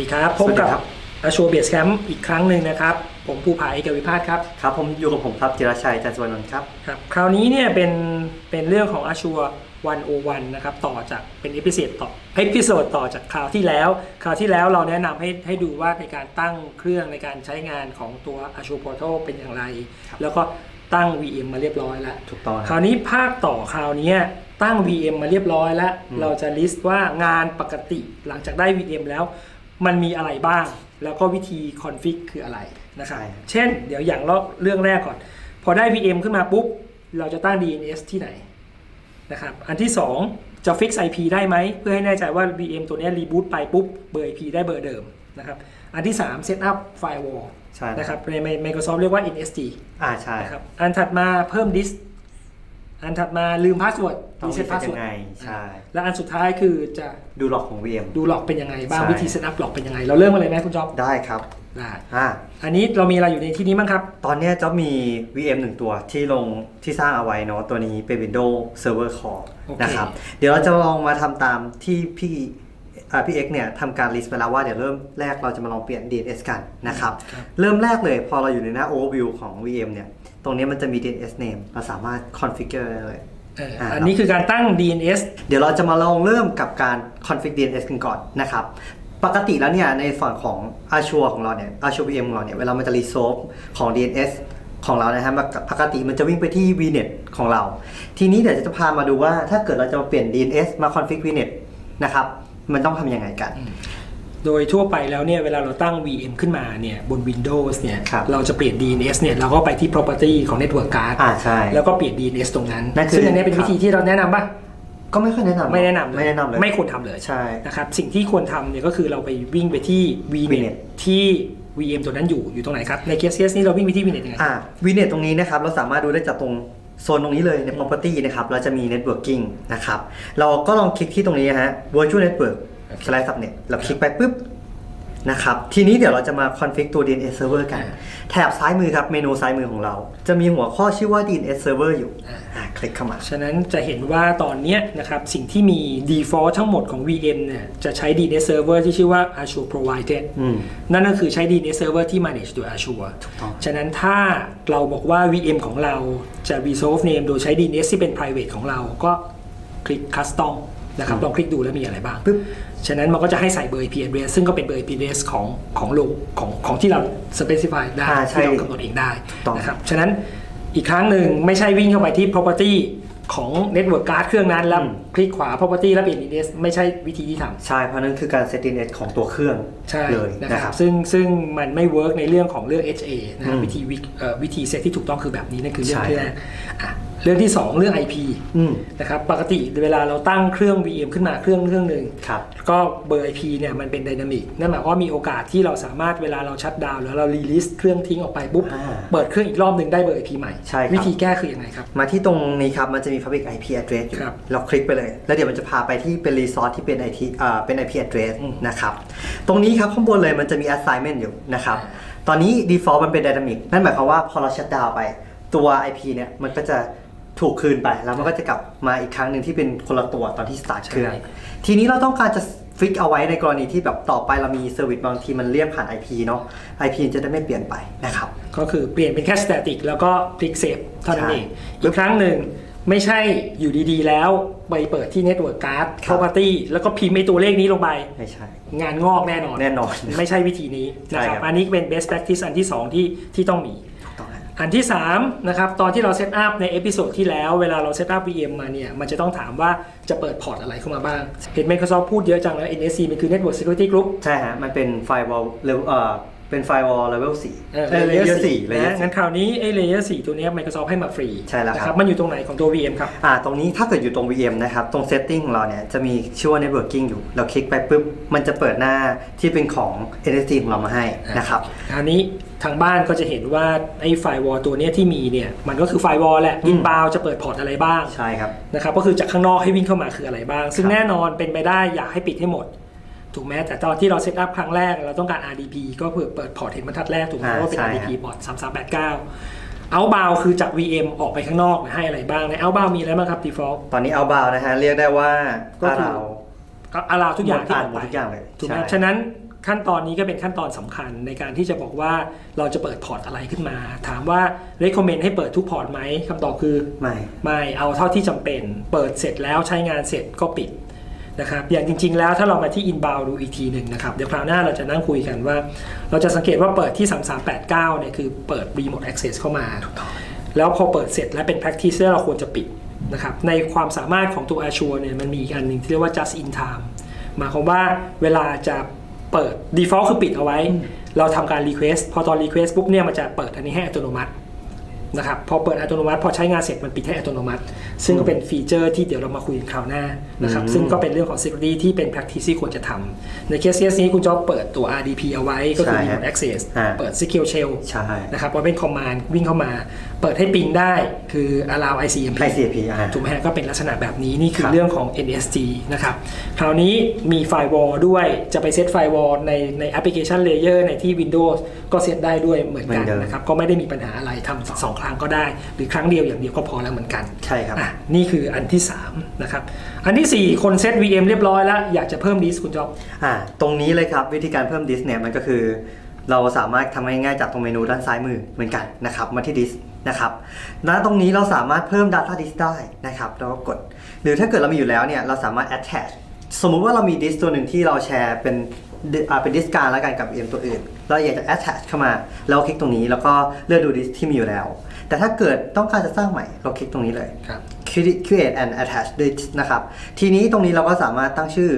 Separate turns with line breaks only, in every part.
ดีครับ พบ
สวัสดี
กับ
ครับ
อาชัวเบียสแคมป์อีกครั้งหนึ่งนะครับ ผมภูผาเอกวิพาฒครับ
ครับ ผมอยู่กับผมครับจิรชัยจันทร์สุวรรณนท์ครับ
ครับ คราวนี้เนี่ยเป็นเป็นเรื่องของอาชัววันโอวันนะครับต่อจากเป็นเอพิ o d ดต่อเอพิโซดต่อจากคราวที่แล้ว คราวที่แล้วเราแนะนำให้ให้ดูว่าในการตั้งเครื่องในการใช้งานของตัว Azure Portal เป็นอย่างไร
ครับ
แล้วก็ตั้ง VM มาเรียบร้อยแล้ว
ถูกต้อง
คราวนี้ภาคต่อคราวเนี้ยตั้ง VM มาเรียบร้อยแล้ว
อืม
เราจะลิสต์ว่างานปกติหลังจากได้ VM แล้ว มันมีอะไรบ้าง แล้วก็วิธีคอนฟิกคืออะไรนะครับ
ใช่
เช่น เดี๋ยวอย่างเรื่องแรกก่อน พอได้ VM ขึ้นมาปุ๊บ เราจะตั้ง DNS ที่ไหนนะครับอันที่ 2 จะ fix IP ได้ไหม เพื่อให้แน่ใจว่า VM ตัวเนี้รีบูตไปปุ๊บ เบอร์ IP ได้เบอร์เดิมนะครับอันที่ 3 set up firewall
ใช่
นะครับใน Microsoft เรียกว่า NSG
อ่าใช่
นะครับอันถัดมาเพิ่มดิส อันถัดมาลืมพาสเวิร์ด
ต้อง
รีเซ็ตพาส
ยั
เวิร์
ง
ด
ไงใช่
และอันสุดท้ายคือจะ
ดูหลอกของ VM
ดูหลอกเป็นยังไงบ้าง
ใช่
วิธีเซตอัพหลอกเป็นยังไง เราเริ่มกันเลยไหมคุณจ๊อบ
ได้ครับ
ได้
อ่า
อันนี้เรามีอะไรอยู่ในที่นี้บ้างครับ
ตอนเนี้ยจะมี VM หนึ่งตัวที่ลงที่สร้างเอาไว้เนาะตัวนี้เป็น Windows Server Core
โอเค
นะครับ เดี๋ยวเราจะลองมาทำตามที่พี่อ่าพี่เอ็กเนี่ยทำการ list ไปแล้วว่าเดี๋ยวเริ่มแรกเราจะมาลองเปลี่ยน DNS กันนะครับ
ครับ
เริ่มแรกเลยพอเราอยู่ในหน้า overview ของ VM เนี่ย ตรงนี้มันจะมี DNS name เราสามารถ configure ได้เลย
เอ่อ
อ่า
อันนี้คือการตั้ง DNS
เดี๋ยวเราจะมาลองเริ่มกับการ config DNS กันก่อนนะครับ ปกติแล้วเนี่ยในฝั่งของ Azure ของเราเนี่ย Azure VM ของเราเนี่ยเวลามันจะ resolve ของ DNS ของเรานะฮะมันปกติมันจะวิ่งไปที่ VNet ของเรา ทีนี้เดี๋ยวจะพามาดูว่าถ้าเกิดเราจะมาเปลี่ยน DNS มา config VNet นะครับ มันต้องทำยังไงกัน
โดยทั่วไปแล้วเนี่ยเวลาเราตั้ง VM ขึ้นมาเนี่ยบน Windows เนี่ย
ครับ
เราจะเปลี่ยน DNS เนี่ยเราก็ไปที่ property ของ network card
อ่าใช่
แล้วก็เปลี่ยน DNS ตรงนั้น
นั่นคือ
ซึ่งอันนี้เป็น
ครับ
วิธีที่เราแนะนำป่ะ
ก็ไม่ค่อยแนะนำ
ไม่แนะนำเลย
ไม่แนะนำเลย
ไม่ควรทำเลย
ใช่
นะครับ สิ่งที่ควรทำเนี่ยก็คือเราไปวิ่งไปที่ VNet
VNet
ที่ VM ตัวนั้นอยู่อยู่ตรงไหนครับ ในเคสเคสนี้เราวิ่งไปที่ VNet ยังไง
อ่า VNet ตรงนี้นะครับ เราสามารถดูได้จากตรงโซนตรงนี้เลยใน property นะครับ เราจะมี networking นะครับ เราก็ลองคลิกที่ตรงนี้นะฮะ virtual network slash subnet เราคลิกไปปุ๊บนะครับ ทีนี้เดี๋ยวเราจะมา config ตัว DNS server กัน
อ่า
แถบซ้ายมือครับ เมนูซ้ายมือของเรา จะมีหัวข้อชื่อว่า DNS server อยู่
อ่า
อ่าคลิกเข้ามา
ฉะนั้นจะเห็นว่าตอนเนี้ยนะครับ สิ่งที่มี default ทั้งหมดของ VM เนี่ย จะใช้ DNS server ที่ชื่อว่า Azure Provided
อืม
นั่นก็คือใช้ DNS server ที่ manage โดย Azure
ถูกต้อง
ฉะนั้นถ้าเราบอกว่า VM ของเราจะ resolve name โดยใช้ DNS ที่เป็น private ของเราก็คลิก custom นะครับลองคลิกดูแล้วมีอะไรบ้าง
ปึ๊บ
ฉะนั้นมันก็จะให้ใส่เบอร์ IP address ซึ่งก็เป็นเบอร์ IP address ของของโลกของของที่เรา specify ได้
อ่าใช่
ที่เรากำหนดเองได้
ถูกต้อง
นะครับฉะนั้นอีกครั้งหนึ่งไม่ใช่วิ่งเข้าไปที่ property ของ network card เครื่องนั้นแล้ว
อืม
คลิกขวา property แล้วเปลี่ยน DNS ไม่ใช่วิธีที่ทำ
ใช่เพราะนั่นคือการ set DNS ของตัวเครื่อง
ใช่
เลย
นะ
นะ
ค
ค
รั
รั
บ บ ซึ่งซึ่งมันไม่เวิร์กในเรื่องของเรื่อง HA นะครับ
อืม
วิธีวิเอ่อวิธีเซตที่ถูกต้องคือแบบนี้นั่นคือเรื่อง
ใช่
ที่แรกอะ เรื่องที่ 2 เรื่อง IP
อืม
นะครับปกติเวลาเราตั้งเครื่อง VM ขึ้นมาเครื่องเครื่องหนึ่ง
ครับ
ก็เบอร์ IP เนี่ยมันเป็นไดนามิกนั่นหมายความว่ามีโอกาสที่เราสามารถเวลาเราชัดดาวน์หรือเรารีลิสเครื่องทิ้งออกไปปุ๊บ
อ่า
เปิดเครื่องอีกรอบหนึ่งได้เบอร์ IP ใหม่
ใช่ครับ
วิธีแก้คือยังไงครับ
มาที่ตรงนี้ครับ มันจะมี public IP address อยู่
ครับ
เราคลิกไปเลย แล้วเดี๋ยวมันจะพาไปที่เป็น resource ที่เป็น IT อ่าเป็น IP address
อืม
นะครับ ตรงนี้ครับข้างบนเลยมันจะมี assignment อยู่นะครับ
อ่
ตอนนี้ default มันเป็น dynamic นั่นหมายความว่าพอเรา shut down ไป ตัว IP เนี่ย มันก็จะ ถูกคืนไปแล้วมันก็จะกลับมาอีกครั้งหนึ่งที่เป็นคนละตัวตอนที่ start เครื่อง ทีนี้เราต้องการจะฟิกเอาไว้ในกรณีที่แบบต่อไปเรามีเซอร์วิสบางทีมันเลี่ยงผ่าน IP เนาะ IP จะได้ไม่เปลี่ยนไปนะครับ
ก็คือเปลี่ยนเป็นแค่ static แล้วก็คลิก save เท่านั้น
ใช่
เอง อีกครั้งหนึ่งไม่ใช่อยู่ดีๆ แล้วไปเปิดที่ network card
ครับ
property แล้วก็พิมพ์ไอ้ตัวเลขนี้ลงไป
ไม่ใช่
งานงอกแน่นอน
แน่นอน
ไม่ใช่วิธีนี้นะค
ใช่
รับ
ครับ
อันนี้เป็น best practice อันที่ 2 ที่ที่ต้องมี
ถูกต้ อั
นที่3นะครับตอนที่เราเซตอัพในเอพิโซดที่แล้วเวลาเราเซตอัพ VM มาเนี่ยมันจะต้องถามว่าจะเปิดพอร์ตอะไรเข้ามาบ้าง เห็น Microsoft พูดเยอะจังแล้ว NSC มันคือ Network Security Group
ใช่ฮะ มันเป็น firewall เอ่อ เป็น firewall level 4
เออ
เอ้ย
layer
layer
4
4 layer
นะงั้นคราวนี้ไอ้ layer 4ตัวเนี้ย Microsoft ให้มาฟรี
ใช่แล้วครับ
นะมันอยู่ตรงไหนของตัว VM ครับ
4อ่า ตรงนี้ถ้าเกิดอยู่ตรง VM นะครับ ตรง setting ของเราเนี่ย จะมีชื่อว่า networking อยู่ เราคลิกไปปุ๊บ มันจะเปิดหน้าที่เป็นของ NSC ของเรามาให้นะครับ
คราวนี้ทางบ้านก็จะเห็นว่าไอ้ไฟวอลตัวเนี้ยที่มีเนี่ย มันก็คือไฟวอลแหละ
อืม
inbound จะเปิดพอร์ตอะไรบ้าง
ใช่ครับ
นะครับก็คือจากข้างนอกให้วิ่งเข้ามาคืออะไรบ้าง ซึ่ง
ครับ
แน่นอนเป็นไปได้อยากให้ปิดให้หมด ถูกไหมแต่ตอนที่เราเซตอัพครั้งแรกเราต้องการ RDP ก็เพื่อเปิดพอร์ตเห็นบรรทัดแรกถูกไหม
อ่า
ว่าเป็น
ใช่
RDP
ฮะ
พอร์ต3389เอาบาวคือจาก VM ออกไปข้างนอกเนี่ยให้อะไรบ้างในเอาบาวมีอะไรบ้างครับ default
ตอนนี้ outbound นะฮะเรียกได้ว่า
ก็คือ
เรา
ก็ allow ทุกอย่างที่ออก
หม
ไป
ดทุกอย่างเลย
ถูกไหม
ใช่
ฉะนั้นขั้นตอนนี้ก็เป็นขั้นตอนสำคัญในการที่จะบอกว่าเราจะเปิดพอร์ตอะไรขึ้นมา ถามว่า recommend ให้เปิดทุกพอร์ตไหมคำตอบคือ
ไม่
ไม่เอาเท่าที่จำเป็น เปิดเสร็จแล้วใช้งานเสร็จก็ปิด นะครับอย่างจริง ๆ แล้วถ้าเรามาที่ inbound ดูอีกทีหนึ่งนะครับเดี๋ยวคราวหน้าเราจะนั่งคุยกันว่า เราจะสังเกตว่าเปิดที่ 3389เนี่ยคือเปิด remote access เข้ามา แล้วพอเปิดเสร็จแล้วเป็น practice ที่เราควรจะปิดนะครับในความสามารถของตัว Azure เนี่ยมันมีอีกอันหนึ่งที่เรียกว่า just in time หมายความว่าเวลาจะเปิด default คือปิดเอาไว้ เราทำการ request พอตอน request ปุ๊บเนี่ยมันจะเปิดอันนี้ให้อัตโนมัติ นะครับพอเปิดอัตโนมัติ พอใช้งานเสร็จมันปิดให้อัตโนมัติ ซึ่งก็เป็นฟีเจอร์ที่เดี๋ยวเรามาคุยกันคราวหน้านะครับ
อืม
ซึ่งก็เป็นเรื่องของ security ที่เป็น practice ที่ควรจะทำในเคสนี้คุณจ๊อบเปิดตัว RDP เอาไว้ก็คือ remote access
อ่า
เปิด secure shell
ใช่
นะครับว่าเป็น command วิ่งเข้ามา เปิดให้ปิงได้คือ allow ICMP
ICMP อ่า
ถูกไหมฮะก็เป็นลักษณะแบบนี้นี่คื
ค
อ
รับ
เรื่องของ NSG นะครับคราวนี้มีไฟ w a l l ด้วยจะไปเซตไฟ w a l l ในในแอปพลิเคชัน Layer ในที่ Windows ก็เซตได้ด้วยเหมือนกัน
เหมือนเดิม
นะครับก็ไม่ได้มีปัญหาอะไรทำสองครั้งก็ได้ หรือครั้งเดียวอย่างเดียวก็พอแล้วเหมือนกัน
ใช่ครับ
อะนี่คืออันที่3นะครับอันทีสี่4 คนเซต VM เรียบร้อยแล้ว อยากจะเพิ่มดิสคุณจ๊อบ
อ่าตรงนี้เลยครับวิธีการเพิ่มดิสเนี่ยมันก็คือ เราสามารถทำง่ายๆจากตรงเมนูด้านซ้ายมือเหมือนกันนะครับมาที่ดิสนะครับแล้วตรงนี้เราสามารถเพิ่ม Data Disk ได้นะครับแล้วก็กด หรือถ้าเกิดเรามีอยู่แล้วเนี่ยเราสามารถ attach สมมุติว่าเรามีดิสตัวหนึ่งที่เราแชร์เป็น อ่าเป็นดิสการแล้วกันกับ VM ตัวอื่น เราอยากจะ attach เข้ามาแล้วคลิกตรงนี้แล้วก็เลือกดูดิสที่มีอยู่แล้ว แต่ถ้าเกิดต้องการจะสร้างใหม่ เราคลิกตรงนี้เลย
ครับ
create create and attach disk นะครับ ทีนี้ตรงนี้เราก็สามารถตั้งชื่อ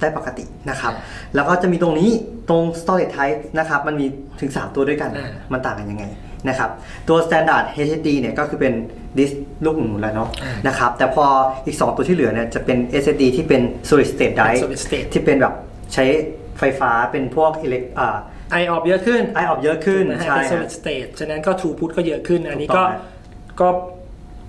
ได้ปกตินะครับ แล้วก็จะมีตรงนี้ตรง storage type นะครับ มันมีถึง 3 ตัวด้วยกัน
อ่า
มันต่างกันยังไงนะครับ ตัว standard HDD เนี่ยก็คือเป็นดิสลูกหมูแล้วเนาะ
อ่าน
นะครับ แต่พออีก 2 ตัวที่เหลือเนี่ยจะเป็น SSD ที่เป็น solid state drive
solid state
ที่เป็นแบบใช้ ไฟฟ้าเป็นพวกอิเล็กอ่า
i o p เยอะขึ้น
ไอออกเยอะขึ้น
นะฮะ
ใช่
เป็น
ฮะ
solid state ฉะนั้นก็ throughput ก็เยอะขึ้น อันนี้
ถูกต้
ก็
องฮะ
ก็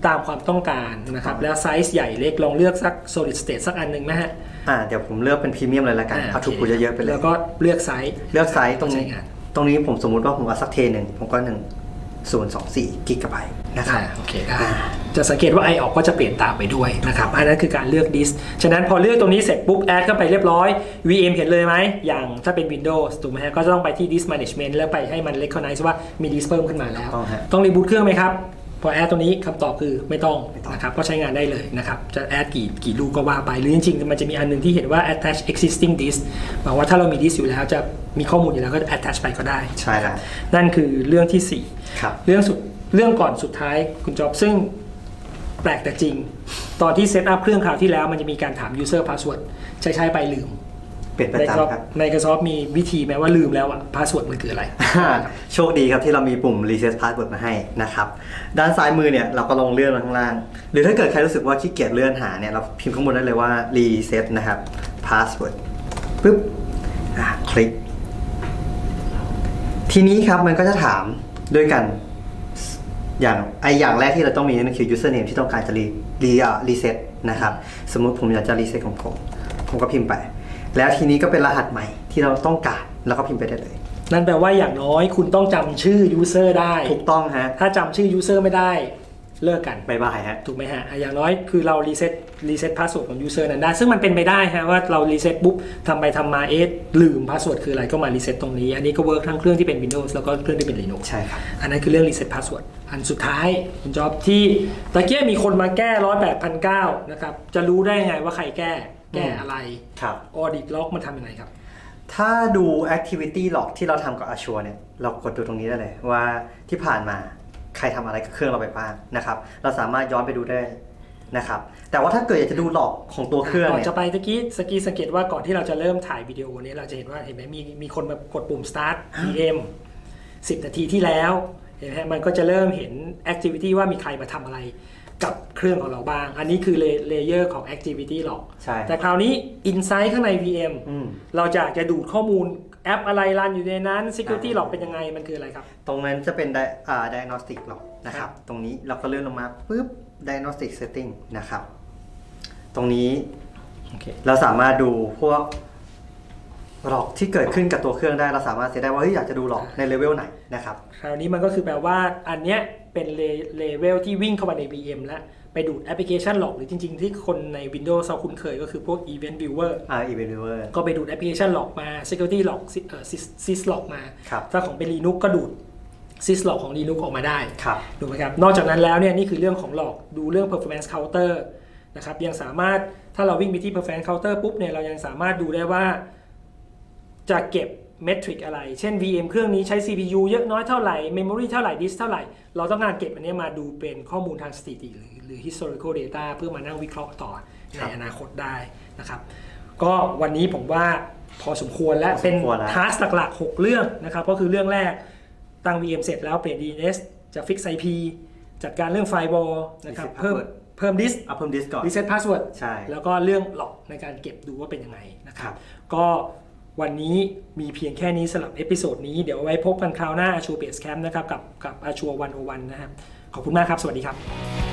ตามความต้องการนะครับ
ถูกต้อง
แล้วไซส์ใหญ่เล็กลองเลือกสัก solid state สักอันหนึ่งไหมฮะ
อ่าเดี๋ยวผมเลือกเป็นพรีเมียมเลยละกัน
อ่า
เอาถูก
โอ
กู
เค
เยอะๆไปเลย
แล้วก็เลือกไซส์
เลือกไซส์ตรงนี้
ใช้งาน
ตรงนี้ผมสมมุติว่าผมเอาสักเทหนึ่งผมก็หนึ่งศูนย์สองสี่กิกะไบต์นะครับ
อ่าโอเคได้ จะสังเกตว่า i ออกก็จะเปลี่ยนตามไปด้วยนะครับ อันนั้นคือการเลือกดิสฉะนั้นพอเลือกตรงนี้เสร็จปุ๊บแอดเข้าไปเรียบร้อย VM เห็นเลยไหม อย่างถ้าเป็น Windows ถูกไหมฮะ ก็จะต้องไปที่ disk management แล้วไปให้มัน recognize ว่ามีดิสเพิ่มขึ้นมาแล้ว
ต้องฮะ
ต้องรีบูตเครื่องไหมครับพอแอดตัวนี้คำตอบคือไม่ต้อง
ไม่ต้อง
นะครับก็ใช้งานได้เลยนะครับ จะแอดกี่กี่ลูกก็ว่าไป หรือจริงๆ มันจะมีอันหนึงที่เห็นว่า attach existing disk หมายว่าถ้าเรามีดิสอยู่แล้วจะมีข้อมูลอยู่แล้วก็ attach ไปก็ได้
ใช่แล้ว
นั่นคือเรื่องที่สี่
ครับ
เรื่องสุดเรื่องก่อนสุดท้ายคุณจอบซึ่ง แปลกแต่จริง ตอนที่เซตอัพเครื่องคราวที่แล้วมันจะมีการถาม user password ใช้ใช้ไปลืม
เป็นประ
Microsoft
จำครับ
Microsoft มีวิธีไหมว่าลืมแล้วอะ password มันคืออะไร
โชคดีครับที่เรามีปุ่ม reset password มาให้นะครับ ด้านซ้ายมือเนี่ยเราก็ลงเลื่อนมาข้างล่าง หรือถ้าเกิดใครรู้สึกว่าขี้เกียจเลื่อนหาเนี่ยเราพิมพ์ข้างบนได้เลยว่า reset นะครับ password ปึ๊บอะคลิก ทีนี้ครับมันก็จะถามด้วยกัน อย่างไออย่างแรกที่เราต้องมีนั่นคือ username ที่ต้องการจะรีรีอ่า reset นะครับสมมุติผมอยากจะ reset ของผม ผมก็พิมพ์ไป แล้วทีนี้ก็เป็นรหัสใหม่ที่เราต้องการแล้วก็พิมพ์ไปได้เลย
นั่นแปลว่าอย่างน้อยคุณต้องจำชื่อ user ได้
ถูกต้องฮะ
ถ้าจำชื่อ user ไม่ได้ เลิกกัน
บายบายฮะ
ถูกไหมฮะอะอย่างน้อยคือเรารีเซ็ตรีเซ็ตพาสเวิร์ดของยูเซอร์นั้นได้ ซึ่งมันเป็นไปได้ฮะว่าเรารีเซ็ตปุ๊บทำไปทำมาเอ๊ะลืมพาสเวิร์ดคืออะไรก็มารีเซ็ตตรงนี้ อันนี้ก็เวิร์กทั้งเครื่องที่เป็น Windows แล้วก็เครื่องที่เป็น Linux
ใช่ครับ
อันนั้นคือเรื่องรีเซ็ตพาสเวิร์ดอันสุดท้ายคุณจอบที่ตะเกียมีคนมาแก้ร้อยแปดพันเก้านะครับจะรู้ได้ไงว่าใครแก้แก้อะไร
ครับ
ออดิตล็อกมันทำยังไงครับ
ถ้าดู activity log ที่เราทำกับ Azure เนี่ย เรากดดูตรงนี้ได้เลยว่าที่ผ่านมา ใครทำอะไรกับเครื่องเราไปบ้างนะครับ เราสามารถย้อนไปดูได้นะครับ แต่ว่าถ้าเกิดอยากจะดู log ของตัวเครื่อง
ก่อน
เนี่ย
จะไปตะกี้สกีสังเกตว่าก่อนที่เราจะเริ่มถ่ายวิดีโอนี้เราจะเห็นว่าเห็นไหมมีมีคนมากดปุ่ม start PM 10 นาทีที่แล้วเห็นไหมฮะมันก็จะเริ่มเห็น activity ว่ามีใครมาทำอะไรกับเครื่องของเราบ้าง อันนี้คือเลเยอร์ของ activity log
ใช่
แต่คราวนี้ insight ข้างใน VM
อืม
เราจะจะดูดข้อมูล แอปอะไรรันอยู่ในนั้น security log เป็นยังไงมันคืออะไรครับ
ตรงนั้นจะเป็น di- อ่า diagnostic log นะครับ ตรงนี้เราก็เลื่อนลงมาปุ๊บ diagnostic setting นะครับ ตรงนี้
โอเค
เราสามารถดูพวกหลอกที่เกิดขึ้นกับตัวเครื่องได้ เราสามารถเซตได้ว่าเฮ้ยอยากจะดูหลอกในเลเวลไหนนะครับ
คราวนี้มันก็คือแปลว่าอันเนี้ยเป็นเลเวลที่วิ่งเข้ามาใน VM แล้ว ไปดูดแอปพลิเคชันหลอกหรือจริง ๆ ที่คนใน Windows เราคุ้นเคยก็คือพวก Event Viewer
อ่า Event Viewer
ก็ไปดูดแอปพลิเคชันหลอกมา Security หลอก Sys หลอกมา
ครับ
ถ้าของเป็น Linux ก็ดูด Sys หลอกของ Linux ออกมาได้
ครับ
ถูกไหมครับนอกจากนั้นแล้วเนี่ยนี่คือเรื่องของหลอกดูเรื่อง performance counter นะครับยังสามารถถ้าเราวิ่งไปที่ performance counter ปุ๊บเนี่ยเรายังสามารถดูได้ว่า จะเก็บเมทริกอะไร เช่น VM เครื่องนี้ใช้ CPU เยอะน้อยเท่าไหร่ Memory เท่าไหร่ Disk เท่าไหร่ เราต้องการเก็บอันนี้มาดูเป็นข้อมูลทางสถิติหรือห รือ historical data เพื่อมานั่งวิเคราะห์ต่อ
ค
ใน
รับ
อนาคตได้นะครับก็วันนี้ผมว่าพอสมควรและ
พอสม
เป็น
ควรแล้ว
ทัสหลักๆ 6 เรื่องนะครับ ก็คือเรื่องแรกตั้ง VM เสร็จแล้วเปลี่ยน DNS จะ fix IP จัดการเรื่อง firewall นะครับ
Reset
เพิ่ม
password
เพิ่ม disk
เอาเพิ่มดิสก่อน
reset password
ใช่
แล้วก็เรื่องหลอกในการเก็บดูว่าเป็นยังไงนะค
ค
รั
รับบ
ก็วันนี้มีเพียงแค่นี้สำหรับเอพิโซดนี้เดี๋ยวไว้พบกันคราวหน้า Azure Base Camp นะครับกับกับ Azure 101นะครับขอบคุณมากครับ สวัสดีครับ